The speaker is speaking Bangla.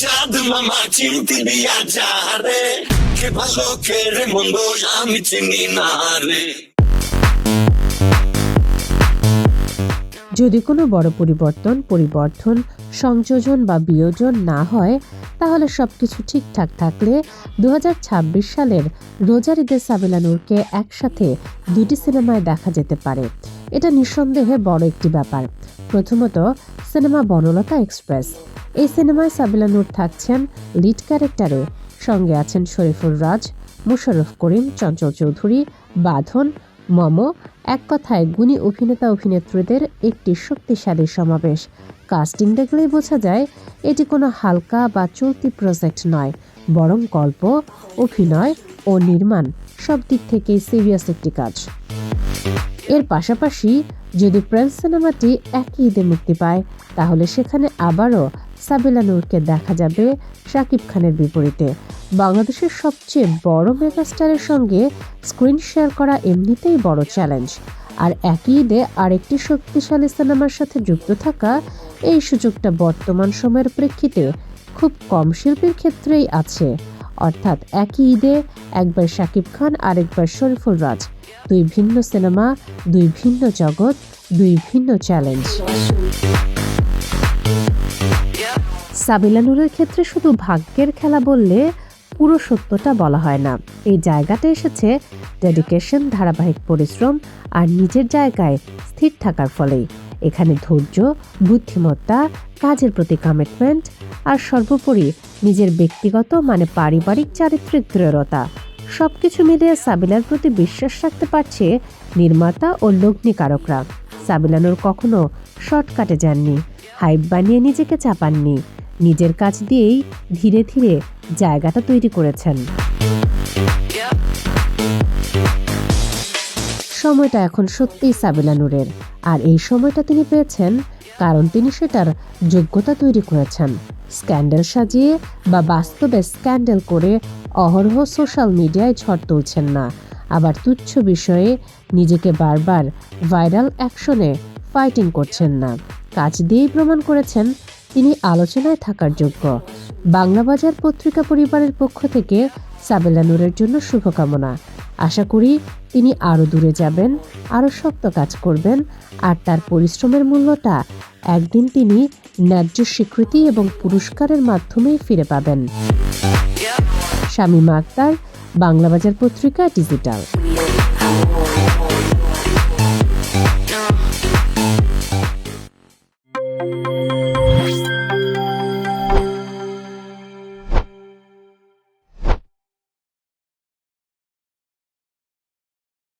চাঁদ মামা চিনতে দিয়া যা রে কে ভালো, কে রে মন্দ, আমি চিনি না রে। যদি কোনো বড় পরিবর্তন পরিবর্তন সংযোজন বা বিয়োজন না হয়, তাহলে সবকিছু ঠিকঠাক থাকলে দু হাজার ছাব্বিশ সালের রোজার ঈদে সাবিলা নূরকে একসাথে দুটি সিনেমায় দেখা যেতে পারে। এটা নিঃসন্দেহে বড় একটি ব্যাপার। প্রথমত, সিনেমা বনলতা এক্সপ্রেস। এই সিনেমায় সাবিলা নূর থাকছেন লিড ক্যারেক্টারে। সঙ্গে আছেন শরীফুর রাজ, মুশারফ করিম, চঞ্চল চৌধুরী, বাঁধন, মম, এক কথায় গুণী অভিনেতা অভিনেত্রীদের একটি শক্তিশালী সমাবেশ। কাস্টিং দেখলেই বোঝা যায়, এটি কোনো হালকা বা চলতি প্রজেক্ট নয়, বরং গল্প, অভিনয় ও নির্মাণ সব দিক থেকেই সিরিয়াস একটি কাজ। এর পাশাপাশি যদি প্রেন্স সিনেমাটি একই ঈদে মুক্তি পায়, তাহলে সেখানে আবারও সাবিলা নূরকে দেখা যাবে শাকিব খানের বিপরীতে। বাংলাদেশের সবচেয়ে বড় মেগাস্টারের সঙ্গে স্ক্রিন শেয়ার করা এমনিতেই বড় চ্যালেঞ্জ। আর একই ঈদে আরেকটি শক্তিশালী সিনেমার সাথে যুক্ত থাকা এই সুযোগটা বর্তমান সময়ের প্রেক্ষিতে খুব কম শিল্পীর ক্ষেত্রেই আছে। অর্থাৎ একই ঈদে একবার শাকিব খান, আরেকবার শরীফুল রাজ। দুই ভিন্ন সিনেমা, দুই ভিন্ন জগৎ, দুই ভিন্ন চ্যালেঞ্জ। সাবিলা নূরের ক্ষেত্রে শুধু ভাগ্যের খেলা বললে পুরো সত্যটা বলা হয় না। এই জায়গাটা এসেছে ডেডিকেশন ধারাবাহিক পরিশ্রম আর নিজের জায়গায় স্থির থাকার ফলেই। এখানে ধৈর্য, বুদ্ধিমত্তা, কাজের প্রতি কমিটমেন্ট আর সর্বোপরি নিজের ব্যক্তিগত মানে পারিবারিক চারিত্রিক দৃঢ়তা। সবকিছু মিলিয়ে সাবিলার প্রতি বিশ্বাস রাখতে পারছে নির্মাতা ও লগ্নিকারকরা। সাবিলানুর কখনো শর্টকাটে যাননি, হাইপ বানিয়ে নিজেকে চাপাননি। নিজের কাজ দিয়েই ধীরে ধীরে জায়গাটা তৈরি করেছেন। সময়টা এখন সত্যিই সাবিলা নূরের। আর এই সময়টা তিনি পেয়েছেন কারণ তিনি সেটার যোগ্যতা তৈরি করেছেন। স্ক্যান্ডেল সাজিয়ে বা বাস্তবে স্ক্যান্ডেল করে অহরহ সোশ্যাল মিডিয়ায় ঝড় তুলছেন না। আবার তুচ্ছ বিষয়ে নিজেকে বারবার ভাইরাল অ্যাকশনে ফাইটিং করছেন না। কাজ দিয়েই প্রমাণ করেছেন তিনি আলোচনায় থাকার যোগ্য। বাংলা বাজার পত্রিকা পরিবারের পক্ষ থেকে সাবেলা নূরের জন্য শুভকামনা। আশা করি তিনি আরও দূরে যাবেন, আরও শক্ত কাজ করবেন, আর তার পরিশ্রমের মূল্যটা একদিন তিনি ন্যায্য স্বীকৃতি এবং পুরস্কারের মাধ্যমেই ফিরে পাবেন। শামীমা আক্তার বাংলা বাজার পত্রিকা ডিজিটাল।